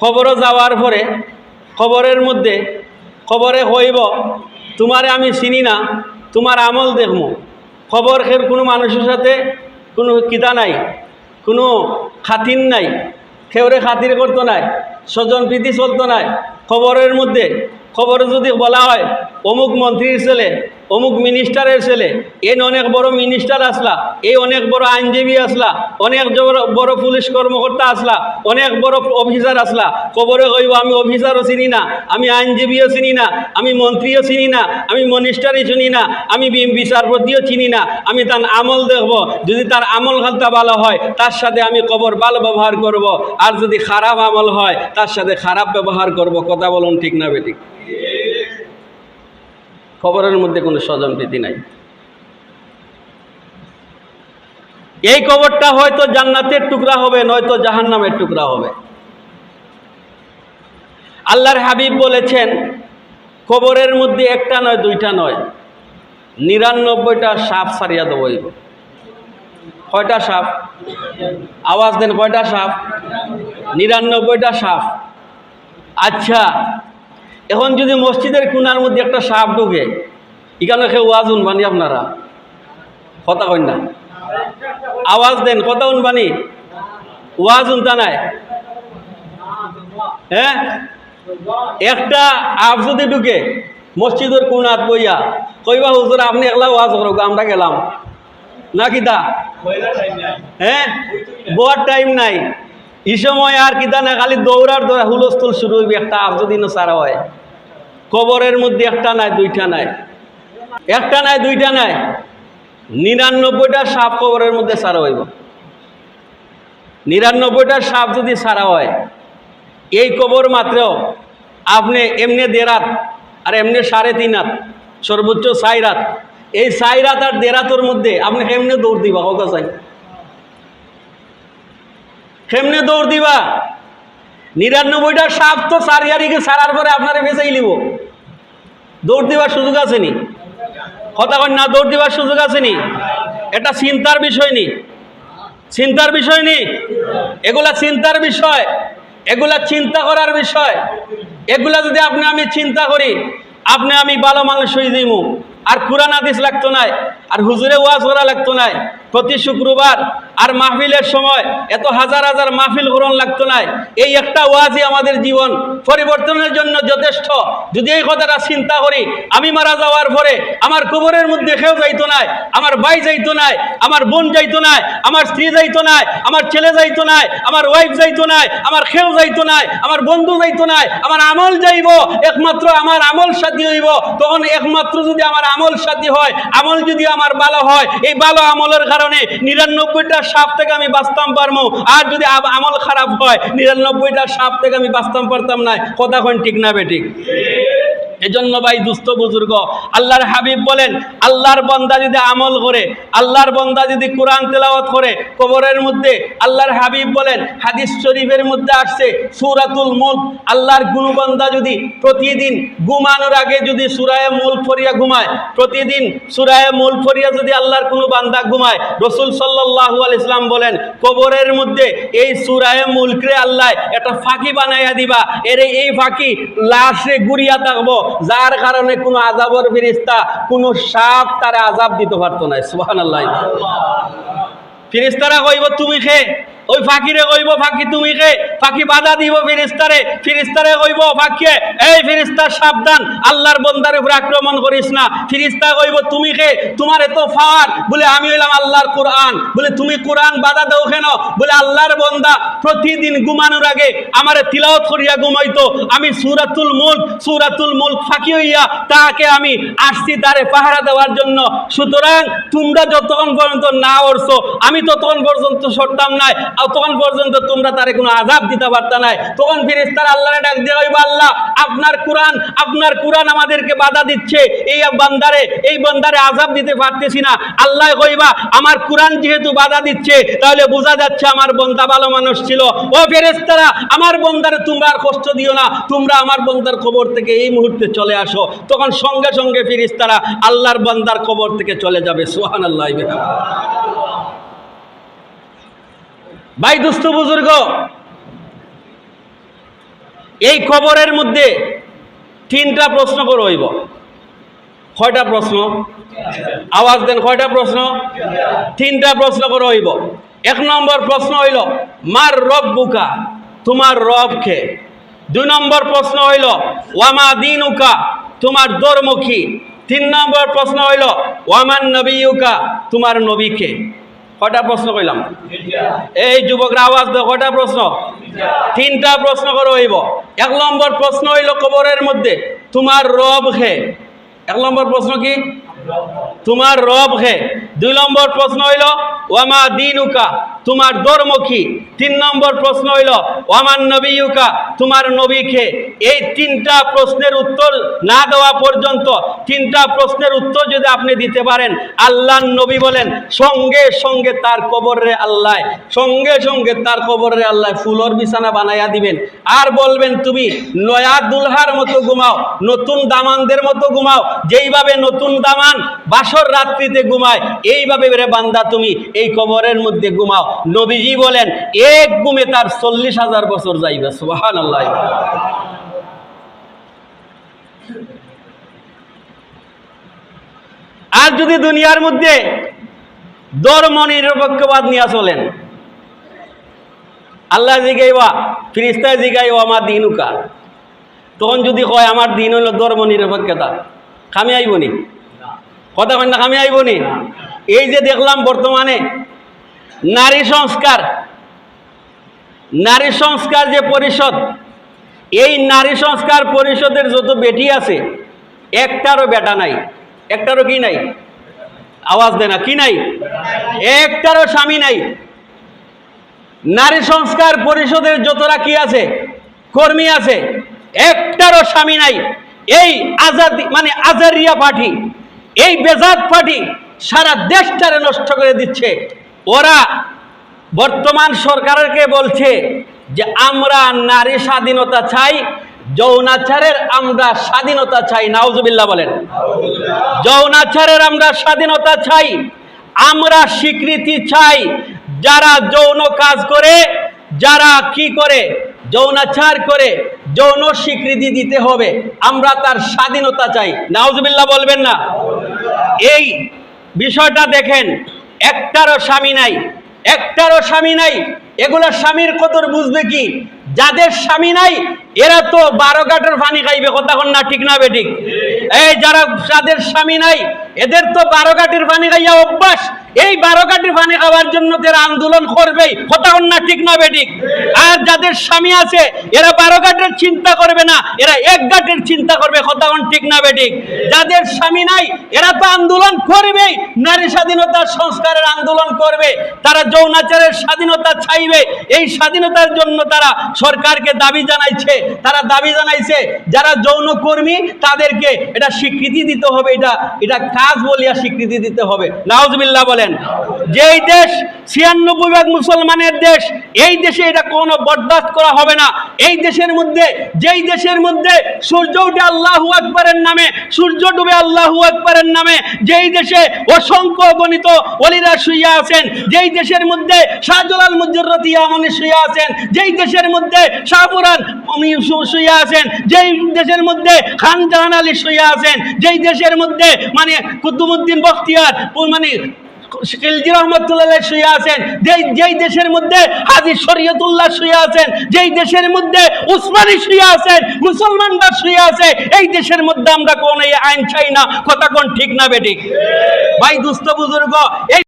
খবরও যাওয়ার পরে খবরের মধ্যে, খবরে হইব, তোমারে আমি চিনি না, তোমার আমল দেখমু খবর খের কোনো মানুষের সাথে কোনো কিতা নাই, কোনো খাতির নাই খেউরে খাতির করতো নাই, স্বজন প্রীতি চলতো নাই। খবরের মধ্যে, খবরে যদি বলা হয়, অমুক মন্ত্রীর ছেলে অমুক মিনিস্টারের ছেলে এই অনেক বড় মিনিস্টার আসলা, এই অনেক বড় আইনজীবী আসলা, অনেক বড় পুলিশ কর্মকর্তা আসলা, অনেক বড় অফিসার আসলা, খবরে কইব আমি অফিসারও চিনি না, আমি আইনজীবীও চিনি না, আমি মন্ত্রীও চিনি না, আমি মিনিস্টারই চিনি না, আমি বিচারপতিও চিনি না, আমি তার আমল দেখব, যদি তার আমল খালতা ভালো হয়, তার সাথে আমি কবর ভালো ব্যবহার করব, আর যদি খারাপ আমল হয়, তার সাথে খারাপ ব্যবহার করব, কথা বলুন ঠিক না বেঠিক? খবরের মধ্যে কোনো স্বজন প্রীতি নাই। এই কবরটা হয়তো জান্নাতের টুকরা হবে, নয়তো জাহান্নামের টুকরা হবে। আল্লাহর হাবিব বলেছেন, কবরের মধ্যে একটা নয়, দুইটা নয়। নিরানব্বইটা সাপ সারিয়া দেবো কয়টা সাপ? আওয়াজ দেন, কয়টা সাপ? নিরানব্বইটা সাপ। আচ্ছা এখন যদি মসজিদের কোনার মধ্যে একটা সাপ ঢুকে, এখানে কেউ ওয়াজ উনবানি আপনারা? কথা কই না। আওয়াজ দেন, কথা উনবানি ওয়াজ উনতা নাই? হ্যাঁ? একটা আপ যদি ঢুকে, মসজিদের কোনাত বইয়া, কইবা, হুজুর, আপনি একলা ওয়াজ করো, আমরা গেলাম। না কিতা হ্যাঁ? বড় টাইম নাই। এই সময় আর কিতা না, খালি দৌড়ার দৌড়া হুলস্থুল শুরু হইবে, একটা আপ যদি না সারা হয়। কবরের মধ্যে একটা নাই, দুইটা নাই। একটা নাই, দুইটা নাই। নিরানব্বইটা সাপ কবরের মধ্যে সারা হইব। নিরানব্বইটা সাপ যদি সারা হয়, এই কবর মাত্র আপনি এমনি দেরাত আর এমনি সাড়ে তিন হাত, সর্বোচ্চ সাই রাত এই সাই রাত আর দেরাতর মধ্যে আপনি কেমনে দৌড় দিবা? কত চাই। কেমনে দৌড় দিবা? নিরানব্বইটা সাপ তো সারিয়ারিকে সারার পরে আপনারা বেঁচেই নিব। দৌড় দিবার সুযোগ আছে নি? কথা কন না, দৌড় দিবার সুযোগ আছে নি? এটা চিন্তার বিষয় নি। চিন্তার বিষয় নি? এগুলা চিন্তার বিষয়। এগুলা চিন্তা করার বিষয়। এগুলা যদি আপনি আমি চিন্তা করি, আপনি আমি ভালো মানুষ হয়ে দিমু আর কোরআন, হাদিস লাগতো নাই। আর হুজুরে ওয়াজ করা লাগতো নাই। প্রতি শুক্রবার আর মাহফিলের সময় এত হাজার হাজার মাহফিল গ্রহণ লাগতো নাই। এই একটা ওয়াজই আমাদের জীবন। পরিবর্তনের জন্য যথেষ্ট। যদি এই কথাটা চিন্তা করি, আমি মারা যাওয়ার পরে আমার কবরের মধ্যে কেউ যাইতো নাই, আমার ভাই যাইতো নাই, আমার বোন যাইতো নাই, আমার স্ত্রী যাইতো নাই, আমার ছেলে যাইতো নাই, আমার ওয়াইফ যাইতো নাই, আমার খেউ যাইতো নাই, আমার বন্ধু যাইতো নাই, আমার আমল যাইব, একমাত্র আমার আমল সাথী হইব। তখন একমাত্র যদি আমার আমল সাথী হয়, আমল যদি আমার ভালো হয়, এই ভালো আমলের কারণে নিরানব্বইটা সাপ থেকে আমি বাঁচতাম পারব আর যদি আমল খারাপ হয়, নিরানব্বইটা সাপ থেকে আমি বাঁচতাম পারতাম না। কথা ঠিক না বেঠিক এজন্য ভাই দুস্থ বুজুর্গ, আল্লাহর হাবিব বলেন, আল্লাহর বন্দা যদি আমল করে, আল্লাহর বন্দা যদি কোরআন তেলাওয়াত করে, কবরের মধ্যে আল্লাহর হাবিব বলেন, হাদিস শরীফের মধ্যে আসছে, সুরাতুল মুল্ক, আল্লাহর গুণবন্দা যদি প্রতিদিন ঘুমানোর আগে যদি সুরায় মূল ফরিয়া ঘুমায়, প্রতিদিন সুরায় মূল ফরিয়া যদি আল্লাহর কোনো বান্দা ঘুমায়, রসুল সাল্লাহ আল ইসলাম বলেন, কবরের মধ্যে এই সুরায় মুলকরে আল্লাহ একটা ফাঁকি বানাইয়া দিবা, এর এই ফাঁকি লাশে গুড়িয়া থাকব যার কারণে কোনো আজাবর ফিরিস্তা কোনো সাপ তারা আজাব দিতে পারতো না সুহান আল্লাহ ফিরিস্তারা কইব, তুমি খে ওই ফাঁকিরে কইব, ফাঁকি তুমি খে ফাঁকি বাধা দিব ফিরিস্তারে। ফিরিস্তারে কইব, ফাঁকিয়ে, এই ফিরিস্তা, সাবধান। আল্লাহর বন্দার উপরে আক্রমণ করিস না। ফিরিস্তা কইব, তুমি খে তোমার এত ফাওয়ার বলে আমি হইলাম আল্লাহর কোরআন। বলে, তুমি কোরআন বাধা দাও কেন? বলে, আল্লাহর বন্দা প্রতিদিন ঘুমানোর আগে আমারে তিলাওত করিয়া ঘুমাইতো। আমি সুরাতুল মুল্ক সুরাতুল মুল্ক ফাঁকি হইয়া তাকে আমি আসছি তারে পাহারা দেওয়ার জন্য। সুতরাং তোমরা যতক্ষণ পর্যন্ত না ওরছো, আমি ততক্ষণ পর্যন্ত সরতাম নাই। তখন পর্যন্ত তোমরা তারে কোনো আজাব দিতে পারতা নাই। তখন ফিরিস্তার আল্লাহরে ডাক দিয়ে হইবা আল্লাহ, আপনার কোরআন আপনার কোরআন আমাদেরকে বাধা দিচ্ছে। এই বান্দারে এই বান্দারে আজাব দিতে পারতেছি না। আল্লাহ কইবা, আমার কোরআন যেহেতু বাধা দিচ্ছে, তাহলে বোঝা যাচ্ছে আমার বন্দা ভালো মানুষ ছিল। ও ফেরেস্তারা আমার বন্দারে তোমরা আর কষ্ট দিও না। তোমরা আমার বন্দার খবর থেকে এই মুহূর্তে চলে আসো। তখন সঙ্গে সঙ্গে ফিরিস্তারা আল্লাহর বন্দার খবর থেকে চলে যাবে। সোহান আল্লাহ ভাই দুস্থ বুজুর্গ, এই কবরের মধ্যে তিনটা প্রশ্ন করে হইব। কয়টা প্রশ্ন? আওয়াজ দেন, কয়টা প্রশ্ন? তিনটা প্রশ্ন করে হইব। এক নম্বর প্রশ্ন হইল, মার রব বুকা, তোমার রব খে দুই নম্বর প্রশ্ন হইল, ওয়ামা দিন উকা তোমার ধর্মখী তিন নম্বর প্রশ্ন হইল, ওয়ামান নবী উকা তোমার নবীকে কয়টা প্রশ্ন কইলাম? এই যুবকরা আওয়াজ দাও কটা প্রশ্ন? তিনটা প্রশ্ন করে হইব। এক নম্বর প্রশ্ন হইল কবরের মধ্যে, তোমার রব হে এক নম্বর প্রশ্ন কি? তোমার রব হে দুই নম্বর প্রশ্ন হইল ওয়ামা দিনুকা? তোমার ধর্ম কি? তিন নম্বর প্রশ্ন হইল, ওয়ামান ইউকা তোমার নবী খে এই তিনটা প্রশ্নের উত্তর না দেওয়া পর্যন্ত, তিনটা প্রশ্নের উত্তর যদি আপনি দিতে পারেন আল্লাহ নবী বলেন, সঙ্গে সঙ্গে তার কবরে আল্লাহ, সঙ্গে সঙ্গে তার কবরে আল্লাহ ফুলর বিছানা বানাইয়া দিবেন। আর বলবেন তুমি নয়া দুলহার মতো ঘুমাও, নতুন দামানদের মতো ঘুমাও, যেইভাবে নতুন দামান বাসর রাত্রিতে ঘুমায়, এইভাবে রে বান্দা তুমি, এই কবরের মধ্যে ঘুমাও। নবীজি বলেন, এক ঘুমে তার চল্লিশ হাজার বছর যাইবে সুবাহান আল্লাহ আর যদি দুনিয়ার মধ্যে ধর্ম নিরপেক্ষবাদ নিয়ে চলেন, আল্লাহ জিগাইবা, ফিরিস্তায় জিগাইবা, আমার দিনুকা তখন যদি কয়, আমার দিন হইল ধর্ম নিরপেক্ষতা। খামি আইবনি? কথা কয় না, খামি আইবনি? এই যে দেখলাম বর্তমানে নারী সংস্কার। নারী সংস্কার যে পরিষদ, এই নারী সংস্কার পরিষদের যত বেটি আছে, একটারও বেটা নাই, একটারও কি নাই? আওয়াজ দেয় না, কি নাই? একটারও স্বামী নাই। নারী সংস্কার পরিষদের যতরা কি আছে, কর্মী আছে, একটারও স্বামী নাই। এই আজাদি মানে আজারিয়া পার্টি, এই বেজাত পার্টি সারা দেশটারে নষ্ট করে দিচ্ছে। ওরা বর্তমান সরকারকে বলছে যে আমরা নারী স্বাধীনতা চাই, যৌনাচারের আমরা স্বাধীনতা চাই, নাউজুবিল্লাহ বলেন। যৌনাচারের আমরা স্বাধীনতা চাই, আমরা স্বীকৃতি চাই, যারা যৌন কাজ করে, যারা কি করে, যৌনাচার করে, যৌন স্বীকৃতি দিতে হবে, আমরা তার স্বাধীনতা চাই। নাউজুবিল্লাহ বলবেন না? এই বিষয়টা দেখেন একটারও স্বামী নাই একটারও স্বামী নাই। এগুলো স্বামীর কদর বুঝবে কি? যাদের স্বামী নাই এরা তো বারো কাঠের পানি খাইবে, কথা কন না, ঠিক না, বেঠিক। এই যারা যাদের স্বামী নাই, এদের তো বারো কাঠের পানি খাইয়া অভ্যাস। এই বারো কাঠের পানি খাওয়ার জন্য তারা আন্দোলন করবেই, কথা কন না, ঠিক না, বেঠিক। আর যাদের স্বামী আছে, এরা বারো কাঠের চিন্তা করবে না, এরা এক গাঁটের চিন্তা করবে, কথা কন ঠিক না, বেঠিক। যাদের স্বামী নাই, এরা তো আন্দোলন করবেই, নারী স্বাধীনতার সংস্কারের আন্দোলন করবে, তারা যৌনাচারের স্বাধীনতা চাইবে, এই স্বাধীনতার জন্য তারা সরকারকে দাবি জানাইছে তারা দাবি জানাইছে, যারা যৌনকর্মী তাদেরকে এটা স্বীকৃতি দিতে হবে, এটা এটা কাজ বলিয়া স্বীকৃতি দিতে হবে। নাউজবিল্লাহ বলেন, যেই দেশ ছিয়ানব্বই ভাগ মুসলমানের দেশ, এই দেশে এটা কোনো বরদাস্ত করা হবে না। এই দেশের মধ্যে, যেই দেশের মধ্যে সূর্য উঠে আল্লাহু আকবরের নামে, সূর্য ডুবে আল্লাহু আকবরের নামে, যেই দেশে অসংখ্য গণিত অলিরা শুইয়া আছেন, যেই দেশের মধ্যে শাহজালাল মুজরতি আমনি শুইয়া আছেন, যেই দেশের মধ্যে শাহপুরান উনি শু- আছেন, যেই দেশের মধ্যে খান জাহান আলী শুইয়া আছেন, যেই দেশের মধ্যে মানে কুতুবুদ্দিন বখতিয়ার মানে রহমতুল্লাহ শুয়ে আছেন, যেই যেই দেশের মধ্যে শরীয়তুল্লাহ শুয়ে আছেন, যেই দেশের মধ্যে উসমানী শুয়ে আছেন, মুসলমানরা শুয়ে আছে, এই দেশের মধ্যে আমরা কোন এই আইন চাই না, কথা কোন ঠিক না বেঠিক? ভাই দুস্থ বুজুর্গ, এই